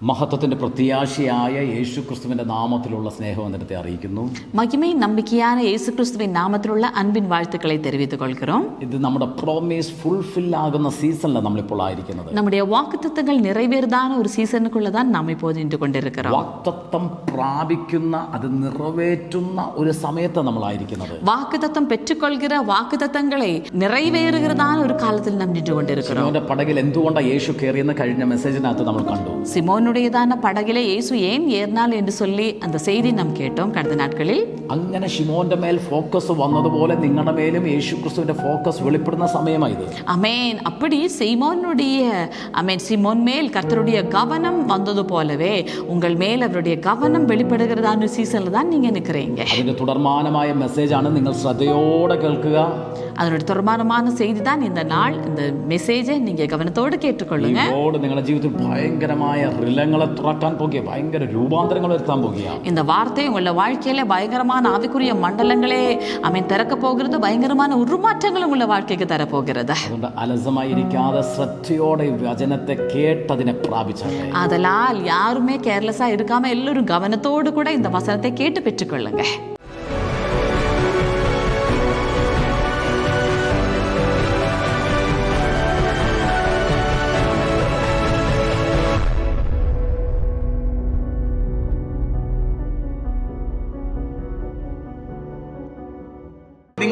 മഹത്വത്തിന്റെ പ്രത്യാശയായ യേശു ക്രിസ്തുവിന്റെ നാമത്തിലുള്ള സ്നേഹവന്ദനത്തെ അറിയിക്കുന്നു மகிமை நம்பிக்கையான இயேசு கிறிஸ்துவின் நாமத்திலுள்ள அன்பின் வாழ்த்துக்களை தெரிவித்துக் கொள்கிறோம் ഇത് നമ്മുടെ പ്രോമിസ് ഫുൾഫിൽ ആകുന്ന സീസണിലാണ് നമ്മളിപ്പോൾ ആയിരിക്കുന്നത് நம்முடைய வாக்குத்தத்தங்கள் நிறைவேறுதான ஒரு சீசனுக்குள்ள தான் நாம் இப்போது நின்று கொண்டிருக்கிறோம் വാക്തത്വം പ്രാപിക്കുന്ന അത് നിറവേറ്റുന്ന ഒരു സമയത്ത് നമ്മളായിരിക്കുന്നത് வாக்குத்தத்தம் பெற்றுக்கொள்கிற வாக்குத்தத்தங்களை நிறைவேறுகிறதான ஒரு காலத்தில் நாம் நின்று கொண்டிருக்கிறோம் ശിമോന്റെ പടകിൽ എന്തുകൊണ്ടാണ് യേശു കയറിയെന്ന് കഴിഞ്ഞ മെസ്സേജിനകത്ത് നമ്മൾ കണ്ടു சிமோனுடையதான படகிலே இயேசு ஏன் ஏறினாள் என்று சொல்லி அந்த செய்தி நாம் கேட்டோம் கடந்த நாட்களில் അങ്ങനെ ഷിമോന്റെ മേൽ ഫോക്കസ് വന്നതുപോലെ നിങ്ങളുടെ മേലും യേശു ക്രിസ്തുവിന്റെ ഫോക്കസ് വെളിപ്പെടുന്ന സമയമായത് அமேன் அப்படி சீமோனுடைய அமேன் சீமோன் மேல் கர்த்தருடைய கவனம் வந்தது போலவே உங்கள் மேல் அவருடைய கவனம் வெளிப்படுகிறதான ஒரு சீசன்ல தான் நீங்க நிற்கிறீங்க അതിന്റെ തുടർമാനമായ മെസ്സേജാണ് നിങ്ങൾ ശ്രദ്ധയോടെ കേൾക്കുക அதனுடைய தொடர்மானமான செய்தி தான் இந்த நாள் இந்த மெசேஜை நீங்க கவனத்தோடு கேட்டுக்கொள்ளுங்க ഈയോട് നിങ്ങളുടെ ജീവിതത്തിൽ ഭയങ്കരമായ റിലങ്ങളെ തുറക്കാൻ പോകുക ഭയങ്കര രൂപാന്തരങ്ങൾ വരുത്താൻ പോകുക இந்த வார்த்தை உங்களோட வாழ்க்கையில பயங்கரமான ஆவிக்குரிய மண்டலங்களே அமேன் திறக்க போகிறது பயங்கரமான உருமாற்றங்கள் உங்களோட வாழ்க்கைக்கு தரப்போகிறது അതുകൊണ്ട് അലസമായിരിക്കാതെ ശ്രദ്ധയോടെ ഈ വചനത്തെ കേട്ടതിനെ പ്രാപിച്ചാട്ടെ அதலால் யாருமே கேர்லெஸ்ஸா இருக்காம எல்லோரும் கவனத்தோடு கூட இந்த வசனத்தை கேட்டு பெற்றுக்கொள்ளுங்க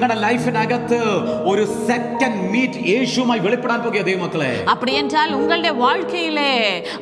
നിങ്ങളുടെ ലൈഫിനകത്ത് ഒരു സെക്കൻഡ് മീറ്റ് യേശുവുമായി വെളിപ്പെടാൻ പോകുക ദൈവമക്കളെ அப்படி என்றால் உங்களுடைய வாழ்க்கையிலே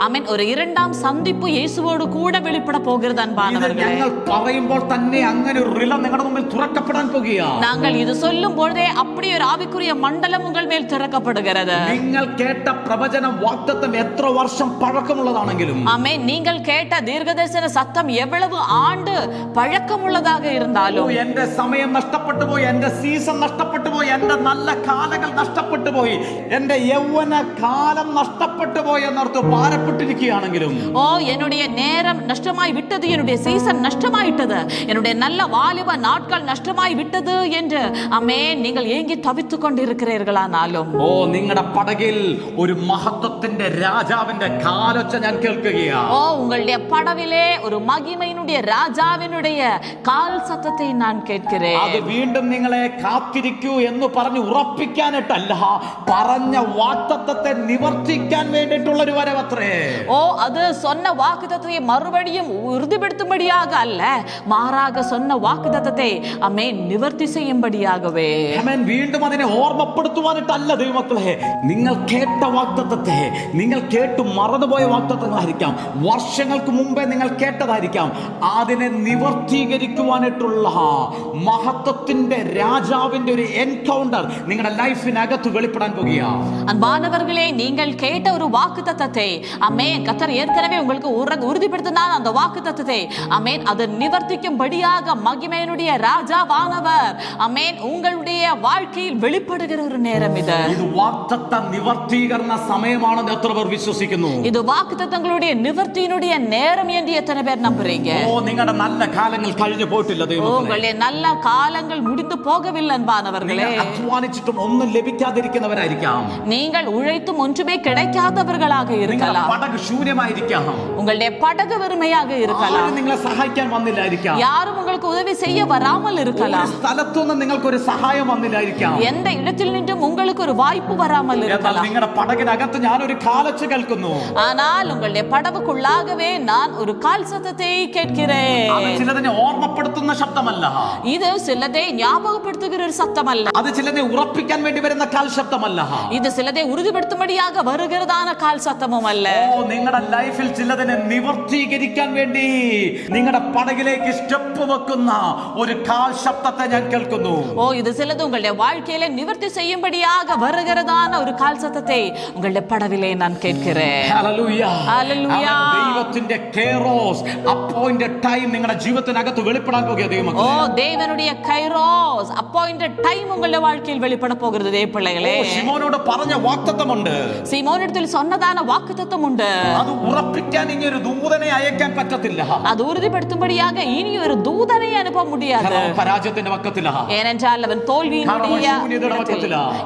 அமீன் ஒரு இரண்டாம் சந்திப்பு இயேசுவோடு கூட வெளிப்பட போகிறது ഇത് அன்பானவர்களே ഞങ്ങൾ പറയുമ്പോൾ തന്നെ അങ്ങനെ ഒരു റില നിങ്ങളുടെ മുമ്പിൽ തുറക്കപ്പെടാൻ പോകുക நாங்கள் இது சொல்லும் பொழுதே அப்படி ஒரு ஆவிக்குரிய மண்டலம் உங்கள் மேல் திறக்கப்படுகிறது നിങ്ങൾ കേട്ട പ്രവചനം വാക്തത്വം എത്ര വർഷം പഴക്കമുള്ളതാണെങ്കിലും ஆமென் நீங்கள் கேட்ட தீர்க்கதரிசன சத்தம் எவ்வளவு ஆண்டு பழக்கமுள்ளதாக ഓ, இருந்தாலும் എന്റെ സമയം നഷ്ടപ്പെട്ടു പോയി എന്റെ സീസൺ നഷ്ടപ്പെട്ടു പോയി എന്റെ നല്ല കാലങ്ങൾ നഷ്ടപ്പെട്ടു പോയി എന്റെ യൗവന കാലം നഷ്ടപ്പെട്ടു പോയി എന്നോർത്ത് ഭാരപ്പെട്ടിരിക്കുകയാണെങ്കിലും ஓ என்னுடைய நேரம் நஷ்டமாய் விட்டது என்னுடைய சீசன் நஷ்டமாயிட்டது என்னுடைய நல்ல வாலிப நாட்கள் நஷ்டமாய் விட்டது என்று அமேன் நீங்கள் ஏங்கி தவித்துக் கொண்டிருக்கிறீர்களானாலும் ഓ നിങ്ങളുടെ പടകിൽ ഒരു മഹത്വത്തിന്റെ രാജാവിന്റെ കാലൊച്ച ഞാൻ കേൾക്കുകയാ ஓ உங்களுடைய படவிலே ஒரு மகிமையினுடைய ராஜாவினுடைய கால் சத்தத்தை நான் கேட்கிறேன் അത് വീണ്ടും നിങ്ങളെ കാത്തിരിക്കൂ എന്ന് പറഞ്ഞ് ഉറപ്പിക്കാനിട്ടല്ല പറഞ്ഞ വാക്തത്വത്തെ നിവർത്തിക്കാൻ വേണ്ടിയിട്ടുള്ള ഒരു വരവത്രേ ஓ அது சொன்ன வாக்குத்தத்தை மறுபடியும் உறுதிப்படுத்தும்படியாக அல்ல மாறாக சொன்ன வாக்குத்தத்தை அமே நிவர்த்தி செய்யும்படியாகவே ആമേൻ. വീണ്ടും അതിനെ ഓർമ്മപ്പെടുത്തുവാനിട്ടല്ല ദൈവമക്കളെ നിങ്ങൾ കേട്ട വാക്തത്വത്തെ നിങ്ങൾ കേട്ടു മറന്നുപോയ വാക്തത്വങ്ങളായിരിക്കാം വർഷങ്ങൾക്ക് മുമ്പേ നിങ്ങൾ കേട്ടതായിരിക്കാം അതിനെ നിവർത്തീകരിക്കുവാനായിട്ടുള്ള മഹത്വത്തിന്റെ രാജാവിന്റെ ഒരു എൻകൗണ്ടർ നിങ്ങളുടെ ലൈഫിനകത്ത് വെളിപ്പെടാൻ പോകുകയാണ് அன்பானவர்களே நீங்கள் கேட்ட ஒரு வாக்கு தத்தத்தை அமேன் கத்தர் ஏற்கனவே உங்களுக்கு உற- உறுதிப்படுத்தினார் அந்த வாக்கு தத்தத்தை அமேன் அது நிவர்த்திக்கும்படியாக மகிமையினுடைய ராஜாவானவர் அமேன் உங்களுடைய வாழ்க்கையில் வெளிப்படுகிற ஒரு நேரம் இது ഇത് വാക്തത്വ നിവർത്തീകരണ സമയമാണെന്ന് എത്ര പേർ വിശ്വസിക്കുന്നു இது வாக்கு தத்தங்களுடைய நிவர்த்தியினுடைய நேரம் என்று எத்தனை பேர் நம்புறீங்க ഓ നിങ്ങളുടെ നല്ല കാലങ്ങൾ കഴിഞ്ഞു പോയിട്ടില്ല ദൈവമക്കളെ உங்களுடைய நல்ல காலங்கள் முடிந்து போகவில்லை அன்பானவர்களே നിങ്ങൾ അധ്വാനിച്ചിട്ടും ഒന്നും ലഭിക്കാതിരിക്കുന്നവരായിരിക്കാം நீங்கள் உழைத்தும் ஒன்றுமே கிடைக்காதவர்களாக നിങ്ങളുടെ இருக்கலாம் പടക് ശൂന്യമായിരിക്കാം உங்களுடைய படகு வெறுமையாக இருக்கலாம் ആരും നിങ്ങളെ സഹായിക്കാൻ വന്നില്ലായിരിക്കാം யாரும் உங்களுக்கு உதவி செய்ய வராமல் ഒരു இருக்கலாம் സ്ഥലത്തുനിന്ന് നിങ്ങൾക്ക് ഒരു സഹായം വന്നില്ലായിരിക്കാം எந்த இடத்தில் நின்றும் உங்களுக்கு ஒரு வாய்ப்பு வராமல் എന്നാൽ இருக்கலாம் നിങ്ങളുടെ പടകിനകത്ത് ഞാനൊരു കാലച്ച് കേൾക്കുന്നു ஆனால் உங்களுடைய படவுக்குள்ளாகவே நான் ஒரு கால் சத்தத்தை கேட்கிறேன் അത് ചിലതിനെ ഓർമ്മപ്പെടുത്തുന്ന ശബ്ദമല്ല இது சிலதை ஞாபகப்படுத்துகிற ஒரு சத்தம் அல்ல അത് ചിലതിനെ ഉറപ്പിക്കാൻ വേണ്ടി വരുന്ന കാൽ ശബ്ദമല്ല இது சிலதை உறுதிப்படுத்தும்படியாக வருகிறதான கால் சத்தமும் அல்ல ഓ നിങ്ങളുടെ ലൈഫിൽ ചിലതിനെ നിവർത്തീകരിക്കാൻ വേണ്ടി നിങ്ങളുടെ പടകിലേക്ക് സ്റ്റെപ്പ് വെക്കുന്ന ഒരു കാൽ ശബ്ദത്തെ ഞാൻ കേൾക്കുന്നു ஓ இது சிலது உங்களுடைய வாழ்க்கையில நிவர்த்தி செய்யும்படியாக வருகிறதான ஒரு கால் சத்தத்தை உங்களுடைய படவிலே நான் கேட்கிறேன் Hallelujah. Hallelujah. അവൻ ദൈവത്തിന്റെ കേറോസ് അപ്പോയിന്റഡ് ടൈം നിങ്ങളുടെ ജീവിതത്തിനകത്ത് വെളിപ്പെടാൻ പോകുക ஓ ദൈവമക്കളെ தேவனுடைய கைரோஸ் അപ്പോയിന്റഡ് ടൈം ഉങ്ങളുടെ വാഴ്ക്കയിൽ വെളിപ്പെട പോകരുത് പിള്ളകളെ. ശിമോനോട് പറഞ്ഞ വാക്തത്വമുണ്ട്. ശിമോനിടത്തിൽ സ്വർണദാന വാക്തത്വമുണ്ട്. അത് ഉറപ്പിക്കാൻ ഇനി ഒരു ദൂതനെ അയക്കാൻ പറ്റത്തില്ല. അത് ഉറുതിപ്പെടുത്തുമ്പടിയാക ഇനി ഒരു ദൂതനെ അനുപ്പ മുടിയാതെ. പരാജയത്തിന്റെ പക്കത്തില്ല ഏനെന്നാൽ അവൻ തോൽവിയുടെ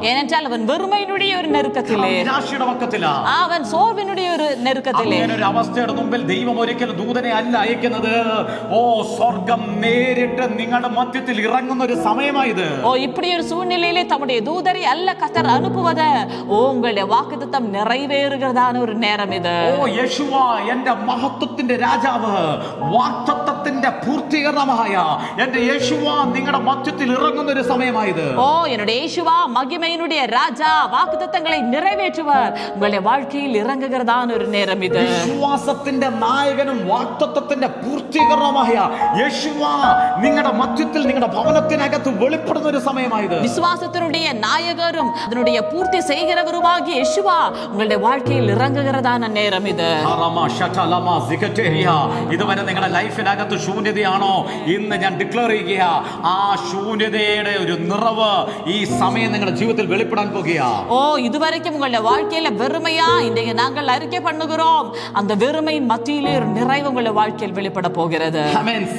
ഏനെന്നാൽ അവൻ വെറുമൈനുടേ ഒരു നെരുക്കത്തിലെ നിരാശയുടെ പക്കത്തില്ല അവൻ സോർവിനുടേ ഒരു നെരുക്കത്തിലെ ഒരു അവസ്ഥയുടെ മുമ്പിൽ ദൈവം ഒരിക്കലും ദൂതനെ അല്ല അയക്കുന്നത്. ഓ സ്വർഗം നേരിട്ട് നിങ്ങളുടെ മധ്യത്തിൽ ഇറങ്ങുന്ന ഒരു സമയം സമയമായത് ஓ இப்படி ஒரு சூழ்நிலையிலே தம்முடைய தூதரை அல்ல கத்தர் அனுப்புவத ஓ உங்களுடைய வாக்குத்தத்தம் நிறைவேறுகிறதான ஒரு நேரம் இது ഓ യേശുവ എന്റെ മഹത്വത്തിന്റെ രാജാവ് വാക്തത്വത്തിന്റെ പൂർത്തീകരണമായ എന്റെ യേശുവ നിങ്ങളുടെ മധ്യത്തിൽ ഇറങ്ങുന്ന ഒരു സമയമായത് ஓ என்னுடைய இயேசுவா மகிமையினுடைய ராஜா வாக்குத்தத்தங்களை நிறைவேற்றுவர் உங்களுடைய வாழ்க்கையில் இறங்குகிறதான ஒரு நேரம் இது വിശ്വാസത്തിന്റെ നായകനും വാക്തത്വത്തിന്റെ പൂർത്തീകരണമായ യേശുവ നിങ്ങളുടെ മധ്യത്തിൽ നിങ്ങളുടെ ഭവനത്തിനകത്ത് വെളിപ്പെടുന്ന ഒരു സമയമായത് விசுவாசத்தினுடைய நாயகரும் அதனுடைய பூர்த்தி செய்கிறவருமாகிய யேசுவா உங்களுடைய வாழ்க்கையில் இறங்குகிறதான நேரம் இது ഹറമ, ഷറ്റലമ, സിഗറ്റേരിയ. ഇതുവരെ നിങ്ങളുടെ ലൈഫിനകത്ത് ശൂന്യതയാണോ ഇന്ന് ഞാൻ ഡിക്ലെയർ ചെയ്യുക ആ ശൂന്യതയുടെ ഒരു നിറവ് ഈ സമയം നിങ്ങളുടെ ജീവിതത്തിൽ വെളിപ്പെടാൻ പോകുക ஓ இதுவரைக்கும் உங்களுடைய வாழ்க்கையில வெறுமையா இன்றைக்கு நாங்கள் அறிக்கை பண்ணுகிறோம் அந்த வெறுமையின் மத்தியிலே ஒரு நிறைவு உங்களுடைய வாழ்க்கையில் வெளிப்பட போகிறது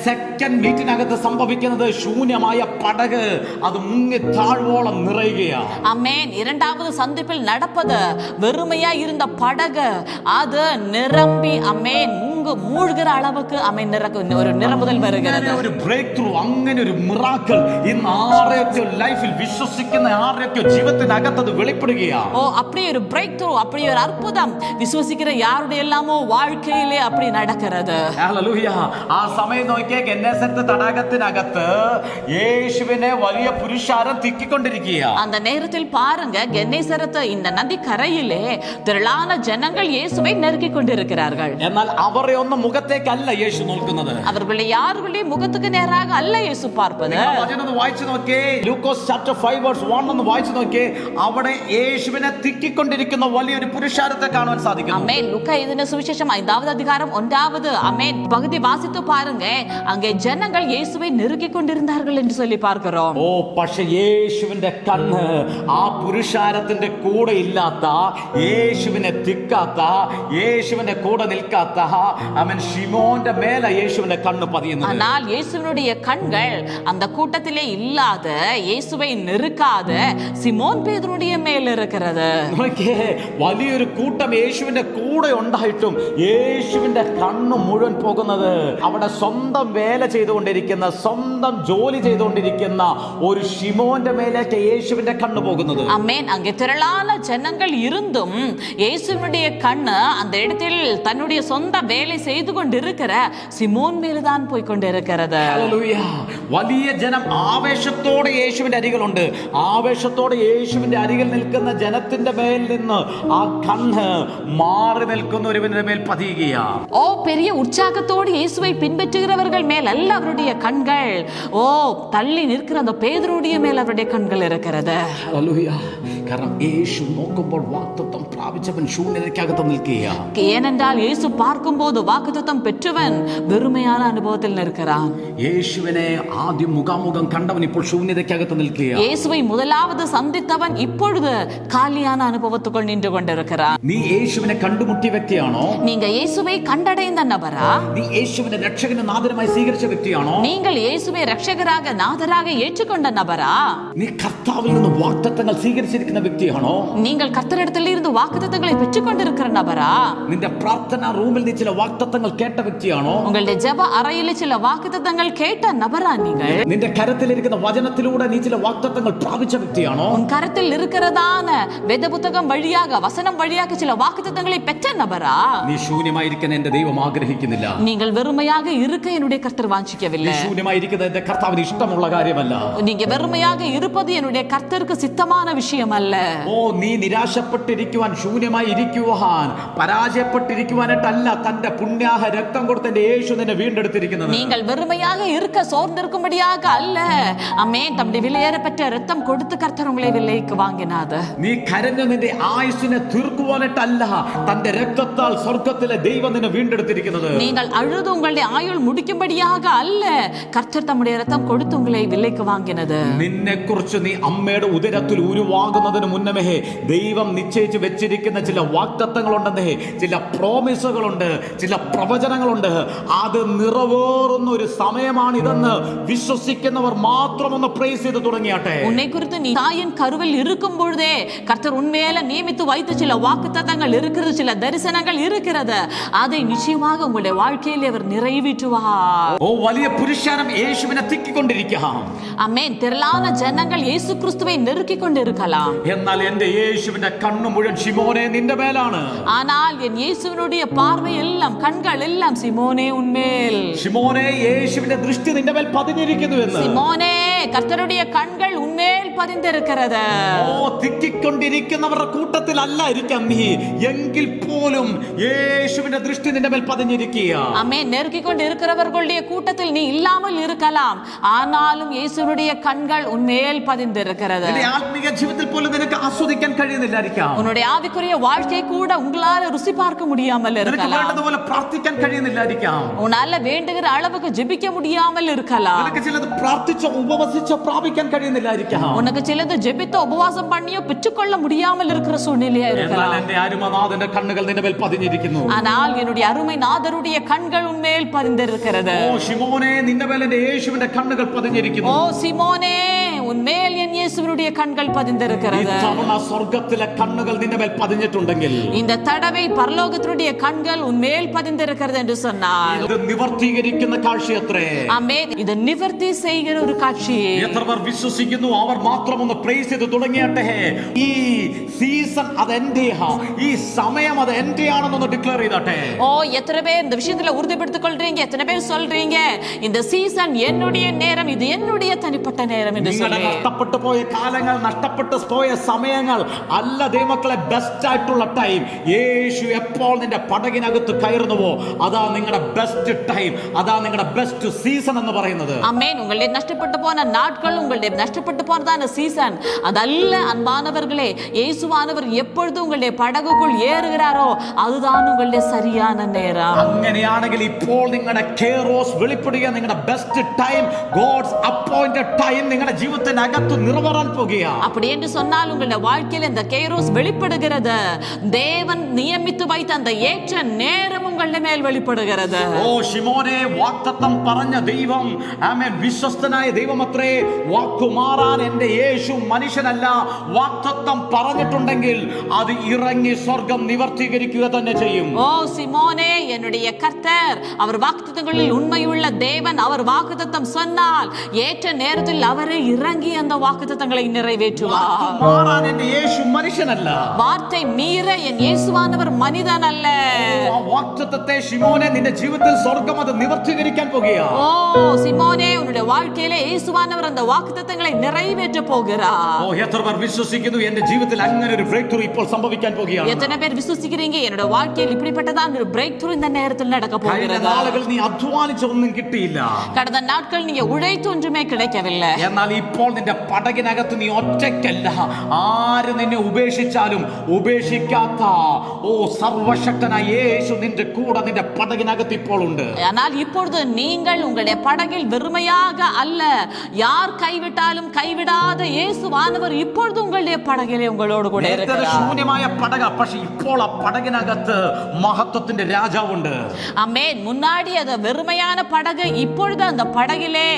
സെക്കൻഡ് മീറ്റിനകത്ത് സംഭവിക്കുന്നത് ശൂന്യമായ പടക് அது முன்னே தாழ்வோளம் நிறைகையா? அமேன் இரண்டாவது சந்திப்பில் நடப்பது வெறுமையா இருந்த படகு. அது நிரம்பி அமேன் முங்கு மூழ்கிற அளவுக்கு அமேன் நிறக்கு ஒரு நிரம்புதல் வருகிறது അങ്ങനെ ഒരു ബ്രേക്ക് ത്രൂ അങ്ങനെ ഒരു മിറാക്കൾ ഇന്ന് ആരെയൊക്കെ ലൈഫിൽ വിശ്വസിക്കുന്ന ആരെയൊക്കെ ജീവിതത്തിനകത്ത് അത് വെളിപ്പെടുകയാ ஓ அப்படி ஒரு பிரேக் த்ரூ அப்படி ஒரு அற்புதம் விசுவசிக்கிற யாருடைய எல்லாமோ வாழ்க்கையிலே அப்படி நடக்கிறது ഹല്ലേലൂയ. ആ സമയം നോക്കിയേ ഗന്നേസരത്ത് തടാകത്തിനകത്ത് യേശുവിനെ വലിയ പുരുഷാരം തിക്കിക്കൊണ്ടിരിക്കുക அந்த நேரத்தில் பாருங்க கென்னேசரத்து இந்த நதி கரையிலே திரளான ஜனங்கள் இயேசுவை நெருக்கிக் கொண்டிருக்கிறார்கள் എന്നാൽ അവരെ ഒന്നും മുഖത്തേക്കല്ല യേശു നോക്കുന്നത് அவர்களுடைய யாருடைய முகத்துக்கு நேராக அல்ல இயேசு பார்ப்பது നിങ്ങൾ വചനം ഒന്ന് വായിച്ചു നോക്കിയേ ലൂക്കോസ് ചാപ്റ്റർ ഫൈവ് വേഴ്സ് വൺ ഒന്ന് വായിച്ചു നോക്കിയേ അവിടെ യേശുവിനെ തിക്കിക്കൊണ്ടിരിക്കുന്ന വലിയൊരു പുരുഷാരത്തെ കാണുവാൻ സാധിക്കുന്നു அமேன் லுக்கா எழுதின சுவிசேஷம் ஐந்தாவது அதிகாரம் ஒன்றாவது அமேன் பகுதி வாசித்து பாருங்க அங்கே ஜனங்கள் இயேசுவை நெருக்கிக் கொண்டிருந்தார்கள் என்று சொல்லி பார்க்கிறோம் ഓ പക്ഷെ യേശുവിന്റെ കണ്ണ് ആ പുരുഷാരത്തിന്റെ കൂടെ ഇല്ലാത്ത യേശുവിനെ തിക്കാത്ത യേശുവിന്റെ കൂടെ നിൽക്കാത്ത അവൻ ഷിമോന്റെ മേലെ യേശുവിന്റെ കണ്ണ് പതിയുന്നത് ஆனால் இயேசுவினுடைய கண்கள் அந்த கூட்டத்திலே இல்லாத இயேசுவை நெருக்காத சிமோன் பேதுருடைய மேல் இருக்கிறது നോക്കിയേ വലിയൊരു കൂട്ടം യേശുവിന്റെ കൂടെ ഉണ്ടായിട്ടും യേശുവിന്റെ കണ്ണ് മുഴുവൻ പോകുന്നത് അവിടെ സ്വന്തം വേല ചെയ്തുകൊണ്ടിരിക്കുന്ന സ്വന്തം ജോലി ചെയ്തുകൊണ്ടിരിക്കുന്ന ഒരു ഷിമോന്റെ മേലേക്ക് യേശുവിന്റെ കണ്ണ് പോകുന്നത് அம்மேன் அங்கே திரளான ஜனங்கள் இருந்தும் இயேசுவினுடைய கண்ணு அந்த இடத்தில் தன்னுடைய சொந்த வேலை செய்து கொண்டிருக்கிற சிமோன் மேல்தான் போய் கொண்டிருக்கிறது ഹല്ലേലൂയ. വലിയ ജനം ആവേശത്തോടെ യേശുവിന്റെ അരികളുണ്ട് ആവേശത്തോടെ യേശുവിന്റെ അരികിൽ നിൽക്കുന്ന ജനത്തിന്റെ മേൽ നിന്ന് ആ കണ്ണ് മാറി നിൽക്കുന്ന ഒരുവന്റെ മേൽ പതിയുകയാ ஓ பெரிய உற்சாகத்தோடு இயேசுவை பின்பற்றுகிறவர்கள் மேல் அல்ல அவருடைய கண்கள் ஓ தள்ளி நிற்கிற அந்த பேதருடைய மேல் அவருடைய கண்கள் இருக்கிறது ഹല്ലേലൂയ. കാരണം യേശു നോക്കുമ്പോൾ വാക്തത്വം പ്രാപിച്ചവൻ ശൂന്യതയ്ക്കകത്ത് നിൽക്കുക ஏனென்றால் இயேசு பார்க்கும்போது வாக்குத்தத்தம் பெற்றவன் வெறுமையான அனுபவத்தில் நிற்கிறான் യേശുവിനെ ആദ്യം മുഖാമുഖം കണ്ടവൻ ഇപ്പോൾ ശൂന്യതയ്ക്കകത്ത് നിൽക്കുക இயேசுவை முதலாவது சந்தித்தவன் இப்பொழுது காலியான அனுபவத்துக்குள் நின்று கொண்டிருக்கிறான் നീ യേശുവിനെ കണ്ടുമുട്ടിയ വ്യക്തിയാണോ நீங்க இயேசுவை கண்டடைந்த நபரா നീ യേശുവിനെ രക്ഷകന് നാദരമായി സ്വീകരിച്ച വ്യക്തിയാണോ நீங்கள் இயேசுவை ரட்சகராக நாதராக ஏற்றுக்கொண்ட நபரா നീ കർത്താവിൽ നിന്ന് വാക്തത്വങ്ങൾ സ്വീകരിച്ചിരിക്കുന്ന വ്യക്തിയാണോ? നിങ്ങൾ കർത്തരിടത്തിൽ ഇരുന്ന് വാക്തത്വങ്ങളെ പെറ്റുകൊണ്ടിരിക്കുന്ന നബരാ നിന്റെ പ്രാർത്ഥന റൂമിൽ നീ ചില വാക്തത്വങ്ങൾ കേട്ട വ്യക്തിയാണോ? നിങ്ങളുടെ ജപ അറയിലെ ചില വാക്തത്വങ്ങൾ കേട്ട നബരാ നിങ്ങൾ നിന്റെ കരത്തിലിരിക്കുന്ന വചനത്തിലൂടെ നീ ചില വാക്തത്വങ്ങൾ പ്രാപിച്ച വ്യക്തിയാണോ? കരത്തിൽ ഇരിക്കുന്നതാണ് വേദപുസ്തകം വഴിയാക വസനം വഴിയാക ചില വാക്തത്വങ്ങളെ പെറ്റ നബരാ? നീ ശൂന്യമായിരിക്കാൻ എന്റെ ദൈവം ആഗ്രഹിക്കുന്നില്ല. നിങ്ങൾ വെറുമയാക ഇരുക്ക എന്നുടേ കർത്തർ വാഞ്ചിക്കവില്ല. ശൂന്യമായിരിക്കുന്നത് എന്റെ കർത്താവിന് ഇഷ്ടമുള്ള കാര്യമല്ല. നിങ്ങൾ വെറുമയാക ഇരുപ്പത് എന്നുടേ കർത്തർക്ക് സിദ്ധമാണ് വിഷയമല്ല. அல்ல അല്ല ഓ നീ നിരാശപ്പെട്ടിരിക്കുവാൻ ശൂന്യമായി ഇരിക്കുവാൻ പരാജയപ്പെട്ടിരിക്കുവാനായിട്ടല്ല തന്റെ പുണ്യാഹ രക്തം കൊടുത്ത് എന്റെ യേശു നിന്നെ വീണ്ടെടുത്തിരിക്കുന്നത് நீங்கள் வெறுமையாக இருக்க சோர்ந்திருக்கும்படியாக அல்ல அமேன் தம்முடைய விலையேறப்பட்ட ரத்தம் கொடுத்து கர்த்தர் உங்களை விலைக்கு வாங்கினாது നീ കരഞ്ഞ നിന്റെ ആയുസിനെ തീർക്കുവാനായിട്ടല്ല തന്റെ രക്തത്താൽ സ്വർഗത്തിലെ ദൈവം നിന്നെ വീണ്ടെടുത്തിരിക്കുന്നത് நீங்கள் அழுது உங்களுடைய ஆயுள் முடிக்கும்படியாக அல்ல கர்த்தர் தம்முடைய ரத்தம் கொடுத்து உங்களை விலைக்கு வாங்கினது നിന്നെ കുറിച്ച് നീ അമ്മയുടെ ഉദരത്തിൽ ഉരുവാകുന്നതിന് മുന്നമേ ദൈവം നിശ്ചയിച്ച് വെച്ചിരിക്കുന്ന ചില വാക്തത്വങ്ങളുണ്ടെന്നേ ചില പ്രോമിസുകളുണ്ട് ചില പ്രവചനങ്ങളുണ്ട് അത് നിറവേറുന്ന ഒരു സമയമാണ് ഇതെന്ന് വിശ്വസിക്കുന്നവർ മാത്രം ഒന്ന് പ്രേസ് ചെയ്ത് തുടങ്ങിയാട്ടെ உன்னை குறித்து நீ தாயின் கருவில் இருக்கும் பொழுதே கர்த்தர் உண்மையில நியமித்து வைத்த சில வாக்குத்தத்தங்கள் இருக்கிறது சில தரிசனங்கள் இருக்கிறது அதை நிச்சயமாக உங்களுடைய வாழ்க்கையில் அவர் நிறைவேற்றுவார் ഓ വലിയ പുരുഷാരം യേശുവിനെ തിക്കിക്കൊണ്ടിരിക്കാം அமேன் திரளான ஜனங்கள் இயேசு கிறிஸ்துவை நெருக்கிக் கொண்டு இருக்கலாம் എന്നാൽ എന്റെ യേശുവിന്റെ കണ്ണു മുഴുവൻ ശിമോനെ നിന്റെ മേലാണ്. ആനാൽ എൻ இயேசுவினுடைய പാർവയെല്ലാം எல்லாம் കൺകൾ എല്ലാം സിമോനെ ഉന്മേൽ. ശിമോനെ യേശുവിന്റെ ദൃഷ്ടി നിന്റെ മേൽ പതിഞ്ഞിരിക്കുന്നു എന്ന്. സിമോനെ കർത്തരുടെ കൺകൾ ഉന്മേൽ பதிந்திருக்கிறது ഓ തിക്കിക്കൊണ്ടിരിക്കുന്നവരുടെ കൂട്ടത്തിലല്ല നീ. എങ്കിൽ പോലും യേശുവിന്റെ ദൃഷ്ടി നിന്റെ മേൽ പതിഞ്ഞിരിക്കുക. அம்மே நெருக்கிக் கொண்டு இருக்கிறவர்களுடைய கூட்டத்தில் இருக்கலாம் ஆனாலும் இயேசுனுடைய கண்கள் உன்மேல் பதிந்திருக்கிறது നിന്റെ ആത്മീയ ജീവിതത്തിൽ പോലും നിനക്ക് ആസ്വദിക്കാൻ കഴിയുന്നില്ലായിരിക്കാം. உன்னுடைய ஆவிக்குரிய வாழ்க்கை கூட உங்களால ருசி பார்க்க முடியாமல் നിനക്ക് പ്രാർത്ഥിക്കാൻ കഴിയുന്നില്ലായിരിക്കാം. உன்னால வேண்டுகிற அளவுக்கு ஜெபிக்க முடியாமல் இருக்கலாம் ചിലത് പ്രാർത്ഥിച്ചോ ഉപവസിച്ചോ പ്രാപിക്കാൻ കഴിയുന്നില്ലായിരിക്കാം. உனக்கு சிலது ஜெபித்த உபவாசம் பண்ணியோ பெற்றுக்கொள்ள முடியாமல் இருக்கிற சூழ்நிலையா എന്നാൽ இருக்கலாம் എന്റെ അരുമനാഥന്റെ കണ്ണുകൾ നിന്റെ മേൽ പതിഞ്ഞിരിക്കുന്നു ஆனால் என்னுடைய அருமை நாதருடைய கண்கள் உன்மேல் பதிந்திருக்கிறது ഓ ഷിമോനെ നിന്റെ മേൽ എന്റെ യേശുവിന്റെ കണ്ണുകൾ പതിഞ്ഞിരിക്കുന്നു ஓ சிமோனே உன்மேல் என் இயேசுவினுடைய கண்கள் பதிந்திருக்கிறது ഇത്തവണ സ്വർഗത്തിലെ കണ്ണുകൾ നിന്റെ മേൽ പതിഞ്ഞിട്ടുണ്ടെങ്കിൽ இந்த தடவை பரலோகத்தினுடைய கண்கள் உன்மேல் பதிந்திருக்கிறது என்று சொன்னால் ഇത് നിവർത്തീകരിക്കുന്ന കാഴ്ചയത്രേ ஆமென் இது நிவர்த்தி செய்கிற ஒரு காட்சி എത്ര പേർ വിശ്വസിക്കുന്നു അവർ മാത്രം ഒന്ന് പ്രേസ് ചെയ്ത് തുടങ്ങിയട്ടെ ഈ സീസൺ അത് എന്റെയാ ഈ സമയം അത് എന്റെയാണെന്നൊന്ന് ഡിക്ലെയർ ചെയ്തട്ടെ ஓ எத்தனை பேர் இந்த விஷயத்துல உறுதிப்படுத்திக் கொள்றீங்க எத்தனை பேர் சொல்றீங்க இந்த சீசன் என்னுடைய நேரம் இது என்னுடைய தனிப்பட்ட நேரம் என்று നിങ്ങളുടെ சொல்லி നഷ്ടപ്പെട്ടു പോയ കാലങ്ങൾ നഷ്ടപ്പെട്ടു പോയ സമയങ്ങൾ അല്ല ദൈവമക്കളെ ബെസ്റ്റ് ആയിട്ടുള്ള ടൈം യേശു എപ്പോൾ നിന്റെ പടകിനകത്ത് കയറുന്നുവോ അതാ നിങ്ങളുടെ ബെസ്റ്റ് ടൈം അതാ നിങ്ങളുടെ ബെസ്റ്റ് സീസൺ എന്ന് പറയുന്നത്. അമ്മേൻ നിങ്ങളുടെ നഷ്ടപ്പെട്ടു പോയ നാട്കൾ നിങ്ങളുടെ നഷ്ടപ്പെട്ടു പോനതാണ് സീസൺ അതല്ല അൻപാനവർകളെ യേശുവാനവർ എപ്പോഴും നിങ്ങളുടെ പടകുകൾ ഏറുകരാറോ അതുതാണ് നിങ്ങളുടെ ശരിയാന നേരം. അങ്ങനെയാണെങ്കിൽ ഇപ്പോൾ നിങ്ങളുടെ കെയറോസ് വെളിപ്പെടുക നിങ്ങളുടെ best time God's appointed time നിങ്ങളുടെ ജീവിതത്തിൽ ജീവിതത്തിനകത്ത് നിറവേറാൻ പോകുക அப்படி என்று சொன்னால் உங்களுடைய வாழ்க்கையில் இந்த கேரோஸ் வெளிப்படுகிறது தேவன் நியமித்து வைத்த அந்த ஏற்ற நேரம் உங்களுடைய மேல் வெளிப்படுகிறது ഓ ഷിമോനെ വാക്തത്വം പറഞ്ഞ ദൈവം ആമേൻ വിശ്വസ്തനായ ദൈവമത്രേ വാക്കുമാറാൻ എന്റെ യേശു മനുഷ്യനല്ല വാക്തത്വം പറഞ്ഞിട്ടുണ്ടെങ്കിൽ അത് ഇറങ്ങി സ്വർഗം നിവർത്തീകരിക്കുക തന്നെ ചെയ്യും ஓ சிமோனே என்னுடைய கர்த்தர் அவர் வாக்குத்தத்தங்களில் உண்மையுள்ள தேவன் அவர் வாக்குத்தத்தம் சொன்னால் ஏற்ற நேரத்தில் அவரே இறங்கி அந்த வாக்குத்தத்தங்களை நிறைவேற்றுவார் മാറാൻ എന്റെ യേശു മനുഷ്യനല്ല வார்த்தை மீற என் இயேசுவானவர் மனிதன் அல்ல ആ വാക്തത്വത്തെ ഷിമോനെ നിന്റെ ജീവിതത്തിൽ സ്വർഗം അത് നിവർത്തീകരിക്കാൻ പോകുക ஓ சிமோனே உன்னுடைய வாழ்க்கையில இயேசுவானவர் அந்த வாக்குத்தத்தங்களை நிறைவேற்ற போகிறார் ഓ എത്ര പേർ വിശ്വസിക്കുന്നു എന്റെ ജീവിതത്തിൽ അങ്ങനെ ഒരു ബ്രേക്ക് ത്രൂ ഇപ്പോൾ സംഭവിക്കാൻ പോകുകയാണ് எத்தனை பேர் விசுவசிக்கிறீங்க என்னோட வாழ்க்கையில் இப்படிப்பட்டதான் ஒரு பிரேக் த்ரூ இந்த நேரத்தில் நடக்க കഴിഞ്ഞ போகிறது നാളുകൾ നീ അധ്വാനിച്ചൊന്നും കിട്ടിയില്ല கடந்த நாட்கள் நீங்க உழைத்து ஒன்றுமே கிடைக்கவில்லை എന്നാൽ ഇപ്പോൾ നിന്റെ പടകിനകത്ത് നീ ഒറ്റയ്ക്കല്ല ആര് നിന്നെ ഉപേക്ഷിച്ചാലും ഉപേക്ഷിക്കാത്ത ഓ സർവശക്തനായ യേശു നിന്റെ കൂടെ നിന്റെ പടകിനകത്ത് ഇപ്പോൾ ഉണ്ട് ஆனால் இப்பொழுது நீங்கள் உங்களுடைய படகில் வெறுமையாக அல்ல யார் கைவிட்டாலும் கைவிடாத இயேசுவானவர் இப்பொழுது உங்களுடைய படகிலே உங்களோடு கூட നേരത്തെ അത് இருக்கிறார் ശൂന്യമായ പടക പക്ഷെ ഇപ്പോൾ ആ പടകിനകത്ത് മഹത്വത്തിന്റെ രാജാവുണ്ട് அமேன் முன்னாடி அது வெறுமையான படகு இப்பொழுது அந்த படகிலே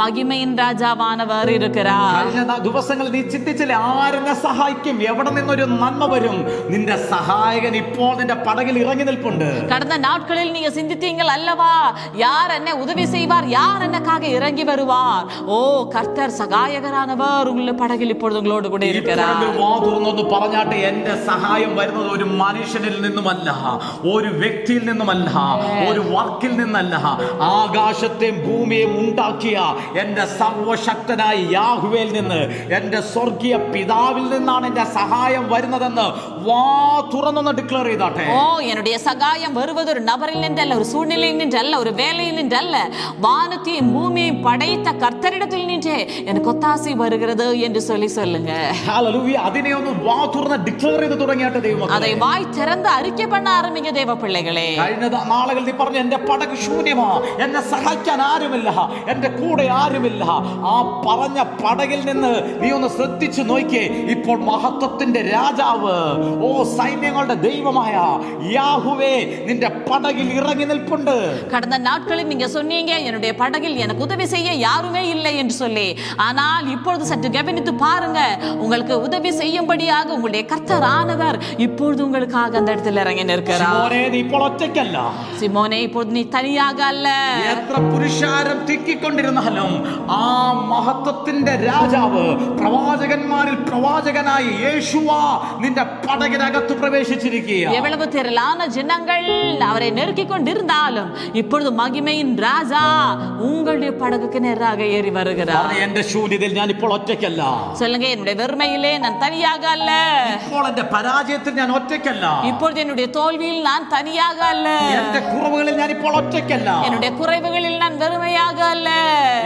மகிமையின் ராஜாவானவர் இருக்கிறார் കഴിഞ്ഞ ന- ദിവസങ്ങളിൽ നീ ചിന്തിച്ചില്ലേ ആരെന്നെ സഹായിക്കും എവിടെ നിന്നൊരു നന്മ വരും നിന്റെ സഹായകൻ ഇപ്പോൾ നിന്റെ പടകിൽ ഇറങ്ങി നിൽപ്പുണ്ട് கடந்த நாட்களில் நீங்க சிந்தித்தீங்கள் அல்லவா யார் என்ன உதவி செய்வார் யார் எனக்காக இறங்கி வருவார் ஓ கர்த்தர் சகாயகரானவர் உள்ள படகில் இப்பொழுது உங்களோடு கூட இருக்கிறார் ഇപ്പോഴെങ്കിലും വാ തുറന്നൊന്ന് പറഞ്ഞാട്ടെ എന്റെ സഹായം വരുന്നത് ഒരു മനുഷ്യനിൽ നിന്നുമല്ല ഒരു വ്യക്തിയിൽ നിന്നുമല്ല ഒരു വർക്കിൽ നിന്നല്ല ആകാശത്തെയും ഭൂമിയെയും ഉണ്ടാക്കിയ എന്റെ സർവശക്തനായ യാഹുവേൽ നിന്ന് എൻ്റെ സ്വർഗീയ പിതാവിൽ നിന്നാണ് എൻ്റെ സഹായം വരുന്നതെന്ന് വാ തുറന്നൊന്ന് ഡിക്ലെയർ ചെയ്താട്ടെ ஓ என்னுடைய சகாயம் வருவது ஒரு நபரில் நின்று அல்ல ஒரு சூழ்நிலையில் நின்று அல்ல ஒரு வேலையில் நின்று அல்ல வானத்தையும் பூமியையும் படைத்த கர்த்தரிடத்தில் நின்றே எனக்கு ஒத்தாசை வருகிறது என்று சொல்லி சொல்லுங்க ഹല്ലേലൂയ അതിനെ ഒന്ന് വാ തുറന്ന് ഡിക്ലെയർ ചെയ്ത് തുടങ്ങിയാട്ടെ ദൈവം அதை வாய் திறந்து அறிக்கை பண்ண ആരംഭിക്ക தேவ பிள்ளைகளே കഴിഞ്ഞ ദ- നാളുകളിൽ നീ പറഞ്ഞു എന്റെ പടക് ശൂന്യമാ എന്നെ സഹായിക്കാൻ ആരുമില്ല എന്റെ കൂടെ ആരുമില്ല ആ പറഞ്ഞ പടകിൽ നിന്ന് നീ ഒന്ന് ശ്രദ്ധിച്ചു നോക്കിയേ ഇപ്പോൾ മഹത്വത്തിന്റെ രാജാവ് ഓ സൈന്യങ്ങളുടെ ദൈവമായ യാഹുവേ നിന്റെ പടകിൽ ഇറങ്ങി നിൽപ്പുണ്ട് கடந்த நாட்களில் நீங்க சொன்னீங்க என்னுடைய படகில் எனக்கு உதவி செய்ய யாருமே இல்லை என்று சொல்லி ஆனால் இப்பொழுது சற்று கவனித்து பாருங்க உங்களுக்கு உதவி செய்யும்படியாக உங்களுடைய கர்த்தர் ஆனவர் இப்பொழுது உங்களுக்காக அந்த இடத்துல இறங்கி நிற்கிறார் ശിമോനെ, നീ ഇപ്പോൾ ഒറ്റയ്ക്കല്ല சிமோனே இப்பொழுது நீ தனியாக அல்ல എത്ര പുരുഷാരം തിക്കിക്കൊണ്ടിരുന്നാലും ആ മഹത്വത്തിന്റെ രാജാവ് പ്രവാചകന്മാരിൽ പ്രവാചകനായ യേശുവ നിന്റെ പടകിനകത്ത് പ്രവേശിച്ചിരിക്കുക எவ்வளவு திரளான ஜனங்கள் அவரை நெருக்கிக் கொண்டிருந்தாலும் இப்பொழுது மகிமையின் ராஜா உங்களுடைய படகுக்கு நேராக ஏறி வருகிறார் പറഞ്ഞ എന്റെ ശൂന്യതയിൽ ഞാൻ ഇപ്പോൾ ഒറ്റയ്ക്കല്ല சொல்லுங்க என்னுடைய வெறுமையிலே நான் தனியாக அல்ல ഇപ്പോൾ എന്റെ പരാജയത്തിൽ ഞാൻ ഒറ്റയ്ക്കല്ല இப்பொழுது என்னுடைய தோல்வியில் நான் தனியாக அல்ல എന്റെ കുറവുകളിൽ ഞാൻ ഇപ്പോൾ ഒറ്റയ്ക്കല്ല என்னுடைய குறைவுகளில் நான் வெறுமையாக அல்ல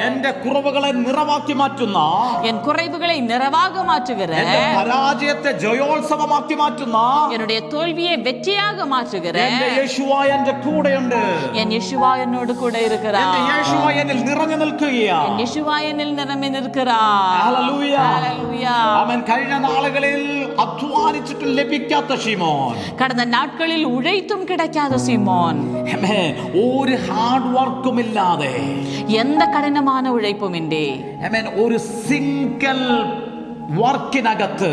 എന്റെ കുറവുകളെ നിറവാക്കി മാറ്റുന്ന മാറ്റുന്ന എൻ കുറവുകളെ നിറവാക മാറ്റുകിற പരാജയത്തെ ജയോത്സവമാക്കി മാറ്റുന്ന എന്നുടേ തോൽവിയെ വെറ്റിയാക മാറ്റുകിற എന്റെ യേശുവ എന്റെ കൂടെയുണ്ട് എൻ യേശുവ എന്നോട് കൂടെ ഇരിക്കുക എന്റെ യേശുവ എന്നിൽ നിറഞ്ഞു നിൽക്കുകയാണ് എൻ യേശുവ എന്നിൽ നിറഞ്ഞു നിൽക്കുക ഹല്ലേലൂയ ഹല്ലേലൂയ അവൻ കഴിഞ്ഞ നാളുകളിൽ അധ്വാനിച്ചിട്ട് ലഭിക്കാത്ത ഷിമോൻ കടന്ന നാട്കളിൽ ഉഴയിത്തും കിടക്കാതെ സിമോൻ ഒരു ഹാർഡ് വർക്കും ഇല്ലാതെ എന്ത കഠിനമാണ് ഉഴയിപ്പുമിന്റെ ഒരു ഒരു സിംഗിൾ വർക്കിനകത്ത്